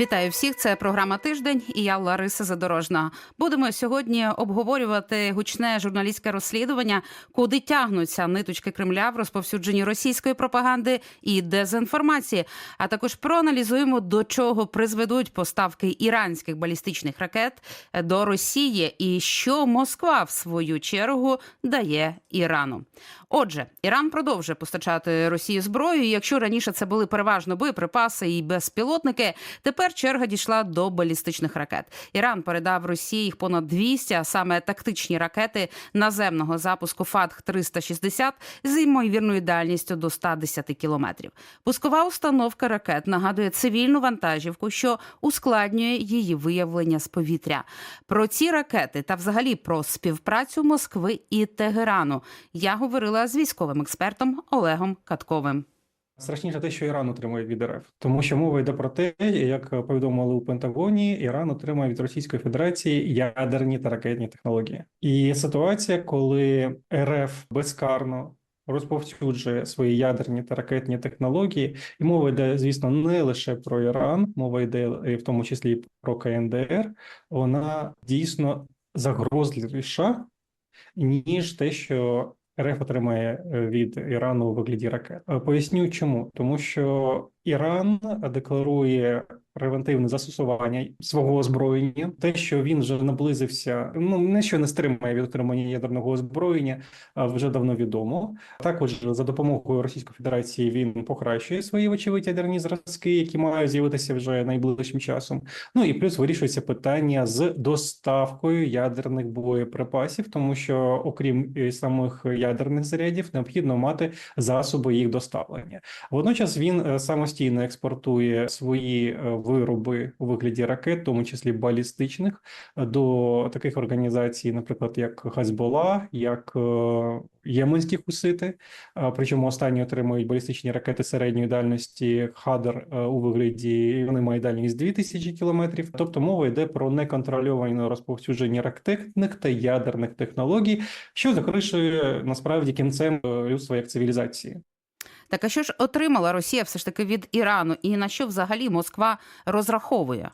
Вітаю всіх. Це програма тиждень, і я Лариса Задорожна. Будемо сьогодні обговорювати гучне журналістське розслідування, куди тягнуться ниточки Кремля в розповсюдженні російської пропаганди і дезінформації. А також проаналізуємо, до чого призведуть поставки іранських балістичних ракет до Росії, і що Москва в свою чергу дає Ірану. Отже, Іран продовжує постачати Росії зброю. і Якщо раніше це були переважно боєприпаси і безпілотники, тепер черга дійшла до балістичних ракет. Іран передав Росії їх понад 200, а саме тактичні ракети наземного запуску Фатх 360 з ймовірною дальністю до 110 кілометрів. Пускова установка ракет нагадує цивільну вантажівку, що ускладнює її виявлення з повітря. Про ці ракети та взагалі про співпрацю Москви і Тегерану я говорила з військовим експертом Олегом Катковим. Страшніше те, що Іран отримує від РФ, тому що мова йде про те, як повідомили у Пентагоні, Іран отримує від Російської Федерації ядерні та ракетні технології. І ситуація, коли РФ безкарно розповсюджує свої ядерні та ракетні технології, і мова йде, звісно, не лише про Іран, мова йде і в тому числі про КНДР. Вона дійсно загрозливіша ніж те, що РФ отримає е, від Ірану у вигляді ракет. Е, Поясню, чому тому, що Іран декларує превентивне застосування свого озброєння, те, що він вже наблизився, ну не що не стримає від отримання ядерного озброєння, вже давно відомо. Також за допомогою Російської Федерації він покращує свої вочевидь ядерні зразки, які мають з'явитися вже найближчим часом. Ну і плюс вирішується питання з доставкою ядерних боєприпасів, тому що окрім е, самих ядерних зарядів, необхідно мати засоби їх доставлення. Водночас він е, самостійно експортує свої е, вироби у вигляді ракет, в тому числі балістичних, е, до таких організацій, наприклад, як Газбола, як е, Єменські хусити. Причому останні отримують балістичні ракети середньої дальності Хадер е, у вигляді вони мають дальність 2000 кілометрів. Тобто мова йде про неконтрольоване розповсюдження ракетних та ядерних технологій, що закришує насправді кінцем е, людства як цивілізації. Так а що ж отримала Росія все ж таки від Ірану, і на що взагалі Москва розраховує?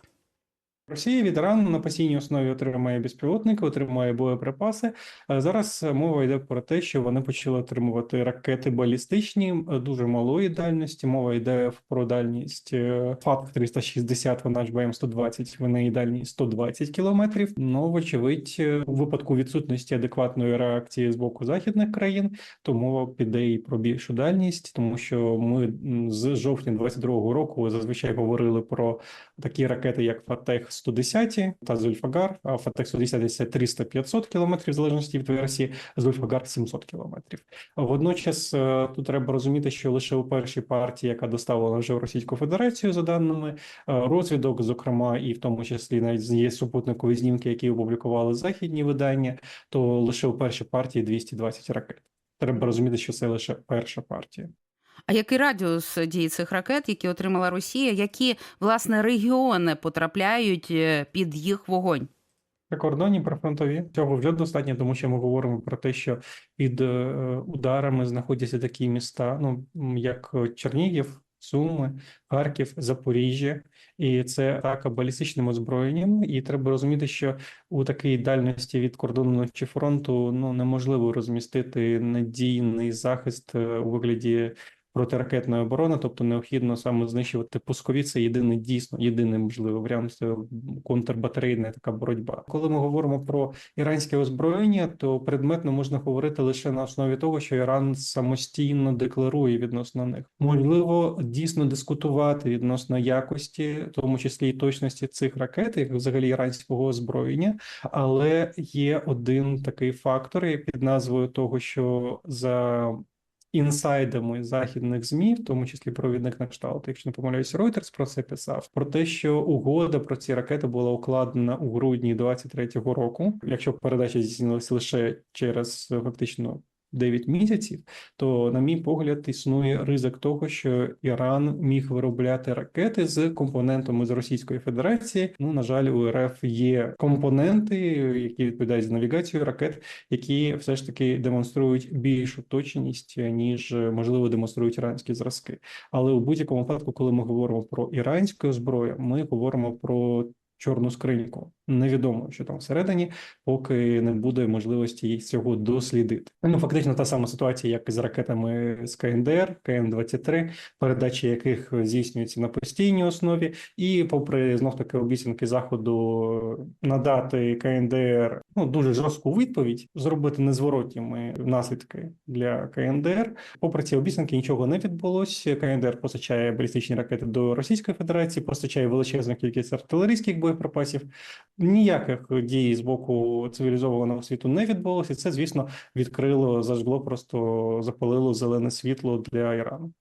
Росія від Ірану на постійній основі отримує безпілотники, отримує боєприпаси. А Зараз мова йде про те, що вони почали отримувати ракети балістичні е, дуже малої дальності. Мова йде про дальність е, ФАТ 360, вона ж БМ-120, в неї дальність 120 кілометрів. Ну, вочевидь, е, у випадку відсутності адекватної реакції з боку західних країн, то мова піде і про більшу дальність, тому що ми з жовтня 22-го року зазвичай говорили про такі ракети, як Фатех 110 та Зульфагар. А Фатех 110 – це 300-500 кілометрів, в залежності від версії, Зульфагар 700 кілометрів. Водночас е, тут треба розуміти, що лише у першій партії, яка доставлена вже в Російську Федерацію, за даними е, розвідок, зокрема, і в тому числі навіть є супутникові знімки, які опублікували західні видання, то лише у першій партії 220 ракет. Треба розуміти, що це лише перша партія. А який радіус дії цих ракет, які отримала Росія, які власне регіони потрапляють е, під їх вогонь? Прикордонні прифронтові цього вже достатньо, тому що ми говоримо про те, що під е, ударами знаходяться такі міста, ну як Чернігів, Суми, Харків, Запоріжжя, і це атака балістичним озброєнням. І треба розуміти, що у такій дальності від кордону чи фронту ну неможливо розмістити надійний захист е, у вигляді. Протиракетної оборони, тобто необхідно саме знищувати пускові. Це єдиний дійсно єдиний можливий варіант це контрбатарейна така боротьба. Коли ми говоримо про іранське озброєння, то предметно можна говорити лише на основі того, що Іран самостійно декларує відносно них. Можливо, дійсно дискутувати відносно якості, в тому числі і точності цих ракет, як взагалі іранського озброєння, але є один такий фактор під назвою того, що за інсайдами західних змі, в тому числі провідник на кшталт, якщо не помиляюсь, Reuters про це писав про те, що угода про ці ракети була укладена у грудні 23-го року. Якщо передача здійснилася лише через фактично 9 місяців, то, на мій погляд, існує ризик того, що Іран міг виробляти ракети з компонентами з Російської Федерації. Ну, на жаль, у РФ є компоненти, які відповідають за навігацію ракет, які все ж таки демонструють більшу точність, ніж можливо демонструють іранські зразки. Але у будь-якому випадку, коли ми говоримо про іранську зброю, ми говоримо про чорну скриньку. Невідомо, що там всередині, поки не буде можливості їх цього дослідити. Ну фактично та сама ситуація, як і з ракетами з КНДР, КМ-23, передачі яких здійснюються на постійній основі, і попри знов таки обіцянки заходу надати КНДР ну дуже жорстку відповідь, зробити незворотніми наслідки для КНДР. Попри ці обіцянки нічого не відбулося. КНДР постачає балістичні ракети до Російської Федерації, постачає величезну кількість артилерійських боєприпасів. Ніяких дій з боку цивілізованого світу не відбулося. Це, звісно, відкрило зажгло, просто запалило зелене світло для Ірану.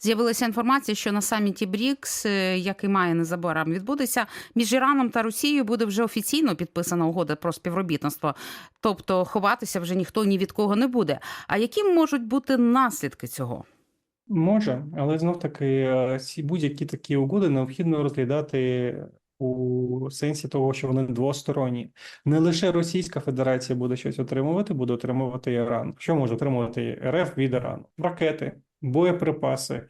З'явилася інформація, що на саміті БРІКС, е, який має незабаром відбутися, між Іраном та Росією буде вже офіційно підписана угода про співробітництво. Тобто ховатися вже ніхто ні від кого не буде. А які можуть бути наслідки цього? Може, але знов таки е, будь-які такі угоди необхідно розглядати у сенсі того, що вони двосторонні. Не лише Російська Федерація буде щось отримувати, буде отримувати Іран. Що може отримувати РФ від Ірану? Ракети, боєприпаси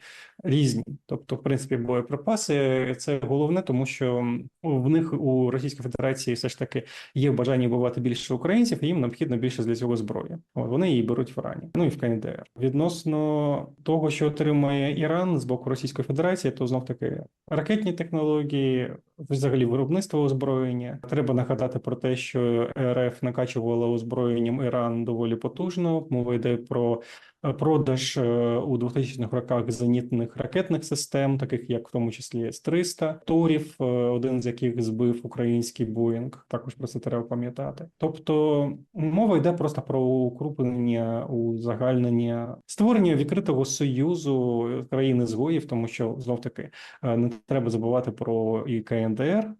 різні. Тобто, в принципі, боєприпаси це головне, тому що в них у Російській Федерації все ж таки є бажання вбивати більше українців, і їм необхідно більше для цього зброї. От вони її беруть в Ірані, ну і в КНДР. Відносно того, що отримує Іран з боку Російської Федерації, то знов таки ракетні технології, взагалі виробництво озброєння. Треба нагадати про те, що РФ накачувала озброєнням Іран доволі потужно. Мова йде про е, продаж е, у 2000-х роках зенітних ракетних систем, таких як в тому числі С-300, Торів, е, один з яких збив український Боїнг. Також про це треба пам'ятати. Тобто мова йде просто про укрупнення, узагальнення, створення відкритого союзу країн згоїв, тому що знов таки не треба забувати про і КНДР.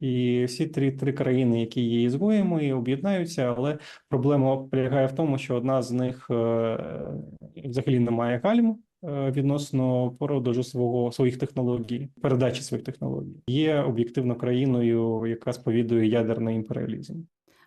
І всі три три країни, які є ізгоями, об'єднаються, але проблема полягає в тому, що одна з них е, взагалі не має гальм е, відносно продажу свого своїх технологій, передачі своїх технологій, є об'єктивно країною, яка сповідує ядерний імперіалізм.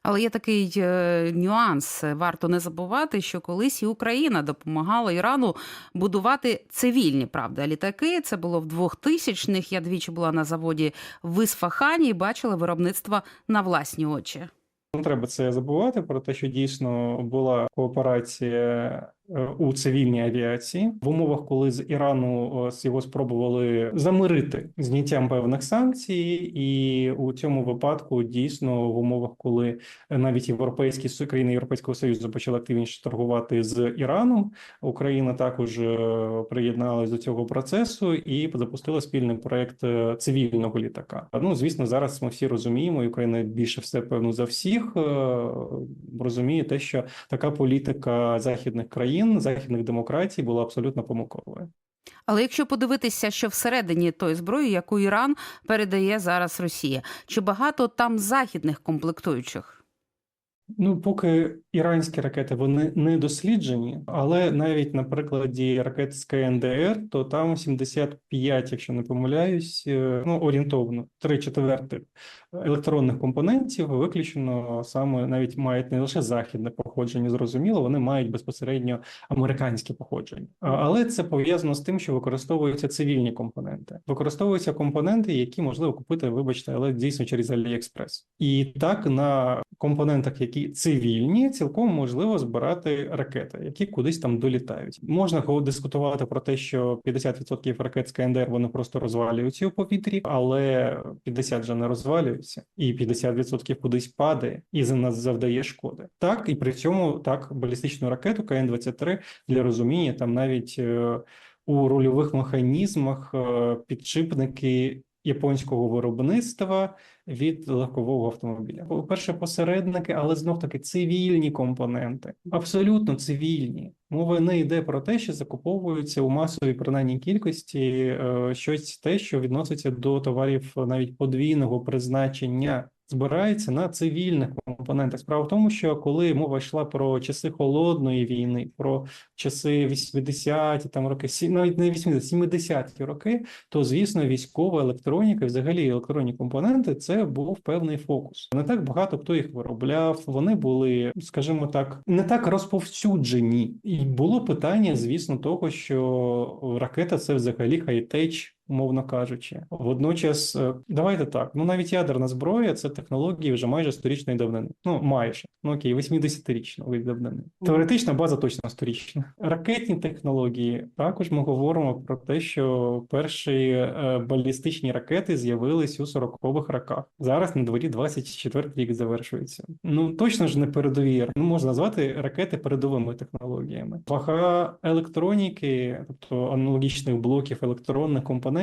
Але є такий е, нюанс. Варто не забувати, що колись і Україна допомагала Ірану будувати цивільні правда літаки. Це було в 2000-х. Я двічі була на заводі в Ісфахані і бачила виробництво на власні очі. Не треба це забувати про те, що дійсно була кооперація у цивільній авіації в умовах, коли з Ірану е, його спробували замирити зняттям певних санкцій, і у цьому випадку дійсно в умовах, коли навіть європейські країни Європейського союзу почали активніше торгувати з Іраном, Україна також е, приєдналась до цього процесу і запустила спільний проект е, цивільного літака. Ну звісно, зараз ми всі розуміємо, і Україна більше все певно за всіх е, розуміє те, що така політика західних країн, західних демократій була абсолютно помилковою. Але якщо подивитися, що всередині тої зброї, яку Іран передає зараз Росія, чи багато там західних комплектуючих? Ну, поки іранські ракети вони не досліджені, але навіть на прикладі ракет з КНДР, то там 75, якщо не помиляюсь, е, ну орієнтовно 3 четвертих електронних компонентів виключено саме навіть мають не лише західне походження, зрозуміло, вони мають безпосередньо американське походження. Але це пов'язано з тим, що використовуються цивільні компоненти. Використовуються компоненти, які можливо купити, вибачте, але дійсно через AliExpress. І так на компонентах, які цивільні, цілком можливо збирати ракети, які кудись там долітають. Можна дискутувати про те, що 50% ракет з КНДР вони просто розвалюються у повітрі, але 50 вже не розвалюються, і 50% кудись падає і за нас завдає шкоди. Так і при цьому так балістичну ракету КН-23 для розуміння там навіть е, у рульових механізмах е, підшипники японського виробництва від легкового автомобіля. По-перше, посередники, але знов таки цивільні компоненти, абсолютно цивільні. Мова не йде про те, що закуповуються у масовій принаймні кількості е, щось те, що відноситься до товарів навіть подвійного призначення. Збирається на цивільних компонентах. Справа в тому, що коли мова йшла про часи холодної війни, про часи 80-ті там роки, навіть не 80-ті, 70-ті роки, то звісно, військова електроніка, взагалі електронні компоненти, це був певний фокус. Не так багато хто їх виробляв. Вони були, скажімо так, не так розповсюджені. І було питання, звісно, того, що ракета це взагалі хай-теч. Умовно кажучи, водночас, е, давайте так. Ну навіть ядерна зброя це технології вже майже сторічної давнини. Ну майже ну окей, 80-річної давнини. Теоретична база точно сторічна. Ракетні технології також ми говоримо про те, що перші е, балістичні ракети з'явились у 40-х роках. Зараз на дворі 24 рік завершується. Ну точно ж не передові. Ну можна назвати ракети передовими технологіями. Вага електроніки, тобто аналогічних блоків електронних компонентів,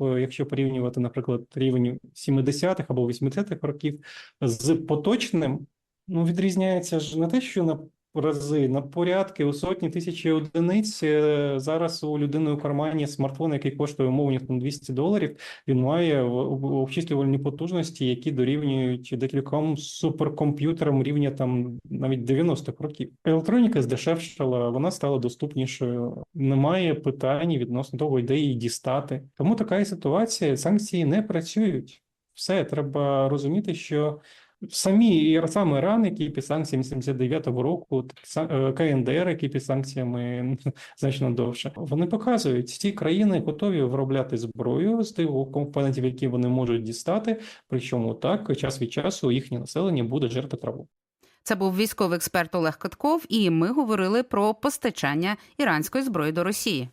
е, якщо порівнювати, наприклад, рівень 70-х або 80-х років з поточним, ну відрізняється ж не те, що на рази, на порядки у сотні тисячі одиниць. Е, Зараз у людини у кармані смартфон, який коштує умовні там 200 доларів, він має обчислювальні потужності, які дорівнюють декільком суперкомп'ютерам рівня там навіть 90-х років. Електроніка здешевшала, вона стала доступнішою. Немає питань відносно того, де її дістати. Тому така і ситуація. Санкції не працюють. Все треба розуміти, що самі саме Іран, який під санкціями 79-го року, е, КНДР, який під санкціями значно довше, вони показують, ці країни готові виробляти зброю з тих компонентів, які вони можуть дістати. Причому так час від часу їхнє населення буде жерти траву. Це був військовий експерт Олег Катков, і ми говорили про постачання іранської зброї до Росії.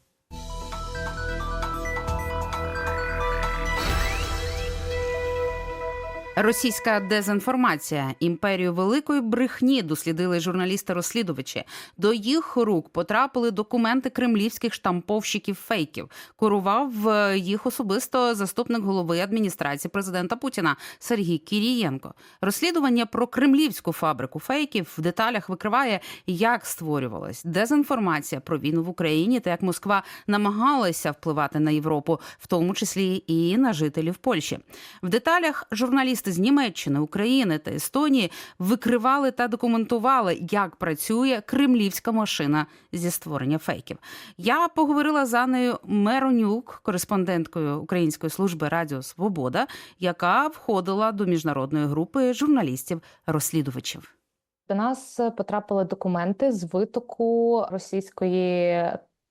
Російська дезінформація імперію великої брехні дослідили журналісти-розслідувачі. До їх рук потрапили документи кремлівських штамповщиків фейків. Курував е, їх особисто заступник голови адміністрації президента Путіна Сергій Кірієнко. Розслідування про кремлівську фабрику фейків в деталях викриває, як створювалась дезінформація про війну в Україні та як Москва намагалася впливати на Європу, в тому числі і на жителів Польщі. В деталях журналісти з Німеччини, України та Естонії викривали та документували, як працює кремлівська машина зі створення фейків. Я поговорила з Анною Меронюк, кореспонденткою Української служби Радіо Свобода, яка входила до міжнародної групи журналістів-розслідувачів. До нас потрапили документи з витоку російської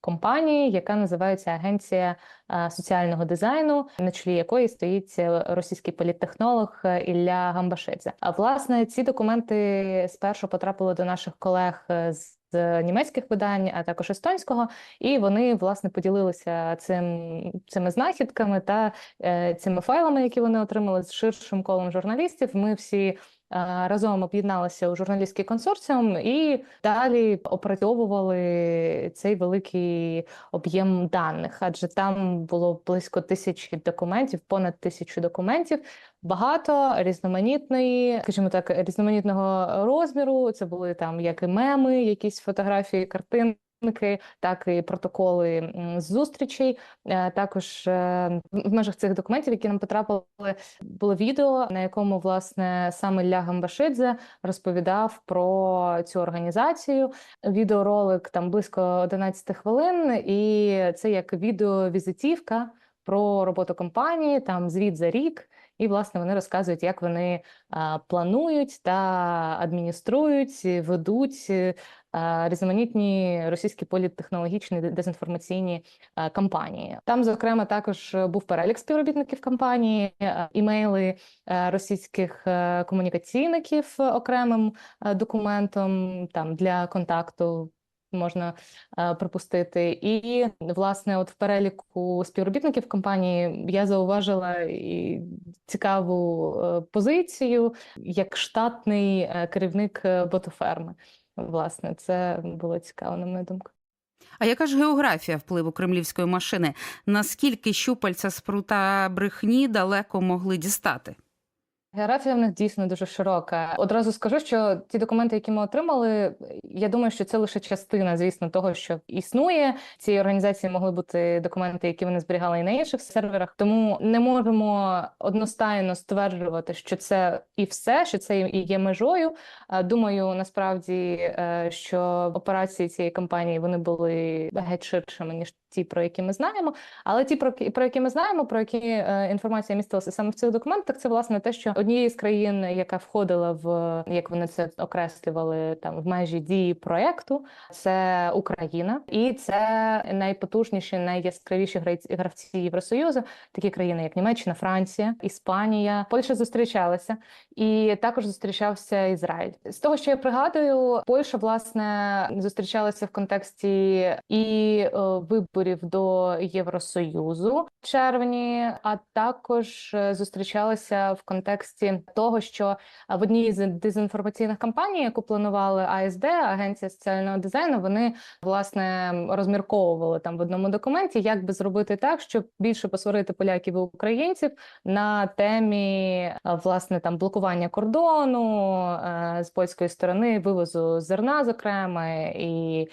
компанії, яка називається Агенція е, соціального дизайну, на чолі якої стоїть е, російський політтехнолог е, Ілля Гамбашидзе. А власне ці документи спершу потрапили до наших колег з. З німецьких видань, а також естонського, і вони власне поділилися цим цими знахідками та е, цими файлами, які вони отримали з ширшим колом журналістів. Ми всі разом об'єдналися у журналістський консорціум і далі опрацьовували цей великий об'єм даних, адже там було близько тисячі документів, понад тисячу документів. Багато різноманітної, скажімо так, різноманітного розміру. Це були там як і меми, якісь фотографії, картинки, так і протоколи зустрічей. Е, Також е, в межах цих документів, які нам потрапили, було відео, на якому власне саме Ілля Гамбашидзе розповідав про цю організацію. Відеоролик там близько 11 хвилин, і це як відеовізитівка про роботу компанії, там звіт за рік. І власне вони розказують, як вони планують та адмініструють, ведуть е, різноманітні російські політтехнологічні дезінформаційні кампанії. Там, зокрема, також був перелік співробітників компанії, е, імейли е, російських е, комунікаційників окремим документом там для контакту. Можна е, припустити, і власне, от в переліку співробітників компанії я зауважила і цікаву е, позицію як штатний е, керівник ботоферми. Власне, це було цікаво, на мою думку. А яка ж географія впливу кремлівської машини? Наскільки щупальця спрута брехні далеко могли дістати? Географія в них дійсно дуже широка. Одразу скажу, що ті документи, які ми отримали, я думаю, що це лише частина, звісно, того, що існує. Цієї організації могли бути документи, які вони зберігали і на інших серверах. Тому не можемо одностайно стверджувати, що це і все, що це і є межою. Думаю, насправді, е, що операції цієї кампанії вони були геть ширшими ніж ті, про які ми знаємо. Але ті, про, про які ми знаємо, про які е, інформація містилася саме в цих документах, це власне те, що однією з країн, яка входила в як вони це окреслювали там в межі дії проекту, це Україна, і це найпотужніші, найяскравіші гравці Євросоюзу, такі країни, як Німеччина, Франція, Іспанія, Польща зустрічалися, і також зустрічався Ізраїль. З того, що я пригадую, Польща власне зустрічалася в контексті і е, виборів до Євросоюзу в червні, а також е, зустрічалася в контексті того, що в одній з дезінформаційних кампаній, яку планували АСД, Агенція соціального дизайну, вони власне розмірковували там в одному документі, як би зробити так, щоб більше посварити поляків і українців на темі власне там блокування кордону е, з польської сторони, вивозу зерна, зокрема, і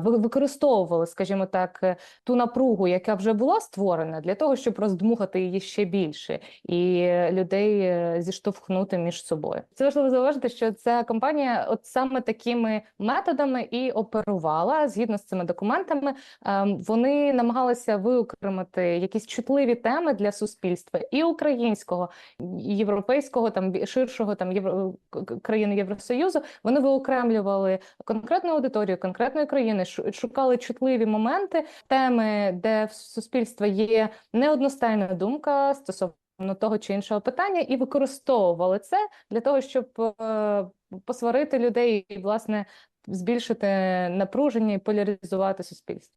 ви- використовували, скажімо так, ту напругу, яка вже була створена, для того, щоб роздмухати її ще більше. І е, людей е, зіштовхнути між собою. Це важливо зауважити, що ця компанія от саме такими методами і оперувала згідно з цими документами. ем, Вони намагалися виокремити якісь чутливі теми для суспільства і українського, і європейського, там ширшого там євро країн Євросоюзу. Вони виокремлювали конкретну аудиторію конкретної країни, шукали чутливі моменти, теми, де в суспільства є неодностайна думка стосовно того чи іншого питання, і використовували це для того, щоб е, посварити людей і власне збільшити напруження і поляризувати суспільство.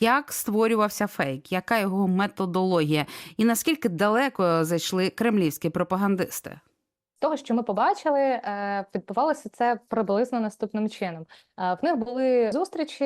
Як створювався фейк? Яка його методологія? І наскільки далеко зайшли кремлівські пропагандисти? Того, що ми побачили, е, відбувалося це приблизно наступним чином. Е, В них були зустрічі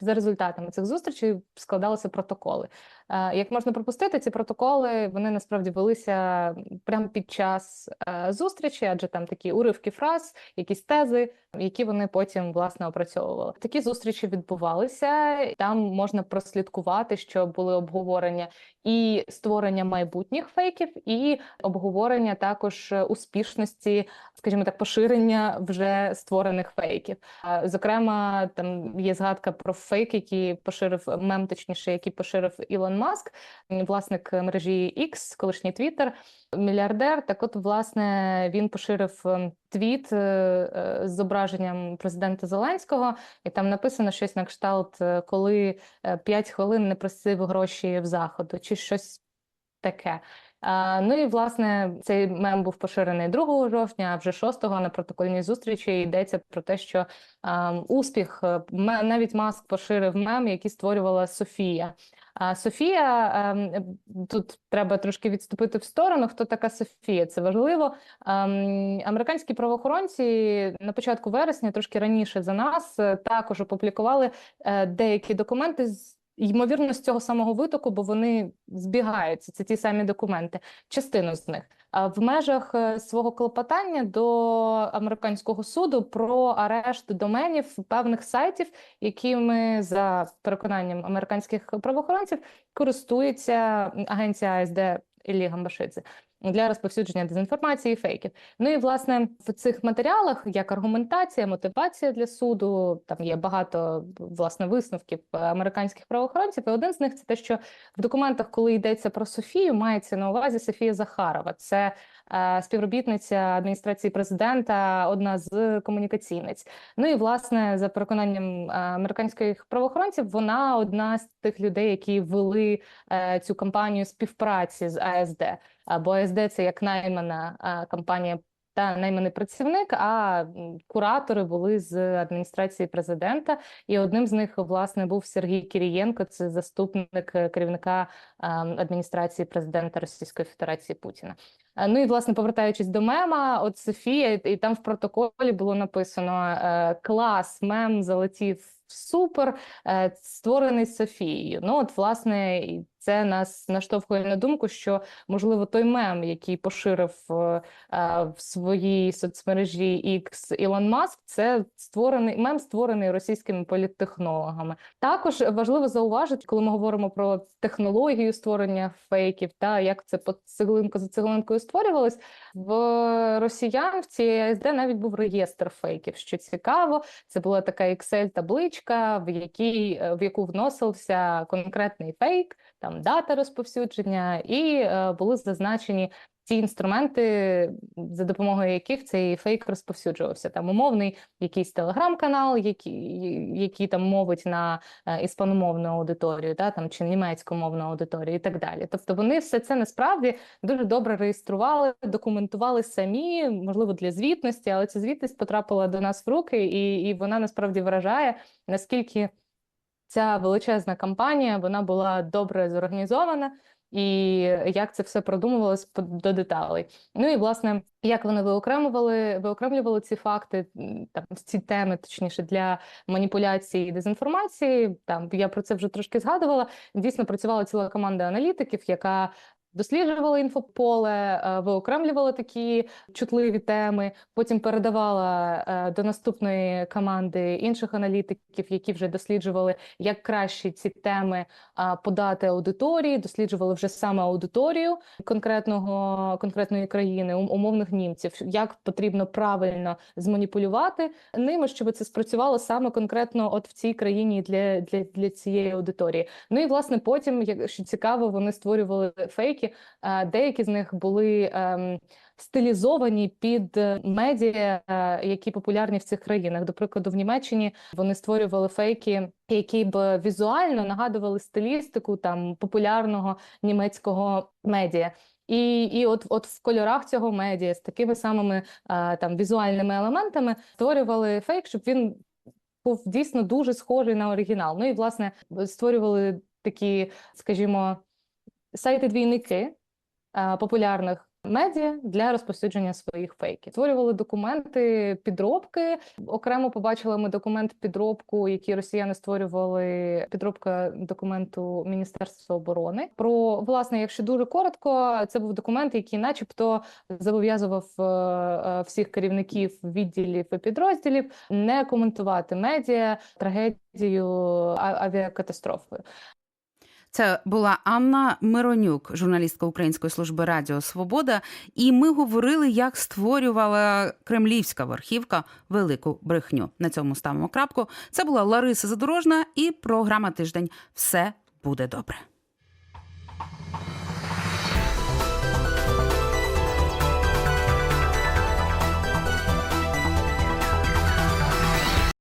за результатами цих зустрічей складалися протоколи. Е, Як можна пропустити, ці протоколи вони насправді велися прямо під час е, зустрічі, адже там такі уривки фраз, якісь тези, які вони потім власне опрацьовували. Такі зустрічі відбувалися. Там можна прослідкувати, що були обговорення і створення майбутніх фейків, і обговорення також е, успішності, скажімо так, поширення вже створених фейків. Зокрема, там є згадка про фейк, який поширив мем, точніше, який поширив Ілон Маск, власник мережі X, колишній Twitter, мільярдер. Так, от, власне, він поширив ем, твіт е, е, з зображенням президента Зеленського, і там написано щось на кшталт, е, коли 5 хвилин не просив гроші в заходу, чи щось таке. Ну і власне цей мем був поширений 2 жовтня, а вже 6-го на протокольній зустрічі йдеться про те, що а, успіх е, навіть Маск поширив мем, який створювала Софія. А Софія ем, тут треба трошки відступити в сторону. Хто така Софія? Це важливо. Ем, Американські правоохоронці на початку вересня, трошки раніше за нас, е, також опублікували е, деякі документи з ймовірно з цього самого витоку, бо вони збігаються. Це ті самі документи, частину з них. А в межах е, свого клопотання до американського суду про арешт доменів певних сайтів, якими за переконанням американських правоохоронців користується агенція АСД Іллі Гамбашидзе для розповсюдження дезінформації і фейків. Ну і власне в цих матеріалах як аргументація, мотивація для суду. Там є багато власне висновків американських правоохоронців. І один з них це те, що в документах, коли йдеться про Софію, мається на увазі Софія Захарова. Це співробітниця адміністрації президента, одна з комунікаційниць. Ну і власне за переконанням е, американських правоохоронців, вона одна з тих людей, які вели е, цю кампанію співпраці з АСД. або Бо АСД це як наймана кампанія. Та найманий працівник, а куратори були з адміністрації президента. І одним з них, власне, був Сергій Кірієнко, це заступник е, керівника е, адміністрації президента Російської Федерації Путіна. Е, Ну і власне повертаючись до мема, от Софія, і там в протоколі було написано клас, мем залетів супер, створений Софією. Ну от власне Це нас наштовхує на думку, що можливо той мем, який поширив е, в своїй соцмережі X Ілон Маск, це створений мем, створений російськими політтехнологами. Також важливо зауважити, коли ми говоримо про технологію створення фейків, та як це по цеглинку за цеглинкою створювалось, в росіян в цій АСД навіть був реєстр фейків. Що цікаво, це була така Excel-табличка, в якій е, в яку вносився конкретний фейк, там дата розповсюдження, і е, були зазначені ті інструменти, за допомогою яких цей фейк розповсюджувався. Там умовний якийсь телеграм-канал, який, який там мовить на е, іспаномовну аудиторію, та там чи німецькомовну аудиторію, і так далі. Тобто вони все це насправді дуже добре реєстрували, документували самі, можливо, для звітності, але ця звітність потрапила до нас в руки, і, і вона насправді вражає, наскільки ця величезна кампанія вона була добре зорганізована. І як це все продумувалось до деталей. Ну і власне, як вони виокремували, виокремлювали ці факти, там ці теми, точніше, для маніпуляції і дезінформації. Там я про це вже трошки згадувала. Дійсно працювала ціла команда аналітиків, яка досліджувала інфополе, е, виокремлювала такі чутливі теми, потім передавала е, до наступної команди інших аналітиків, які вже досліджували, як краще ці теми подати аудиторії, досліджували вже саме аудиторію конкретного конкретної країни, умовних німців, як потрібно правильно зманіпулювати ними, щоб це спрацювало саме конкретно от в цій країні для, для, для цієї аудиторії. Ну і власне потім, як що цікаво, вони створювали фейки. Е, Деякі з них були ем, стилізовані під е, медіа, е, які популярні в цих країнах. До прикладу, в Німеччині вони створювали фейки, які б візуально нагадували стилістику там популярного німецького медіа. І, і от, от в кольорах цього медіа з такими самими е, там візуальними елементами створювали фейк, щоб він був дійсно дуже схожий на оригінал. Ну і власне створювали такі, скажімо, сайти-двійники е, популярних медіа для розповсюдження своїх фейків. Створювали документи підробки. Окремо побачили ми документ підробку, який росіяни створювали. Підробка документу Міністерства оборони. Про власне, якщо дуже коротко, це був документ, який, начебто, зобов'язував е, е, всіх керівників відділів і підрозділів не коментувати медіа трагедію а- авіакатастрофою. Це була Анна Миронюк, журналістка Української служби Радіо Свобода. І ми говорили, як створювала кремлівська верхівка велику брехню. На цьому ставимо крапку. Це була Лариса Задорожна і програма Тиждень. Все буде добре.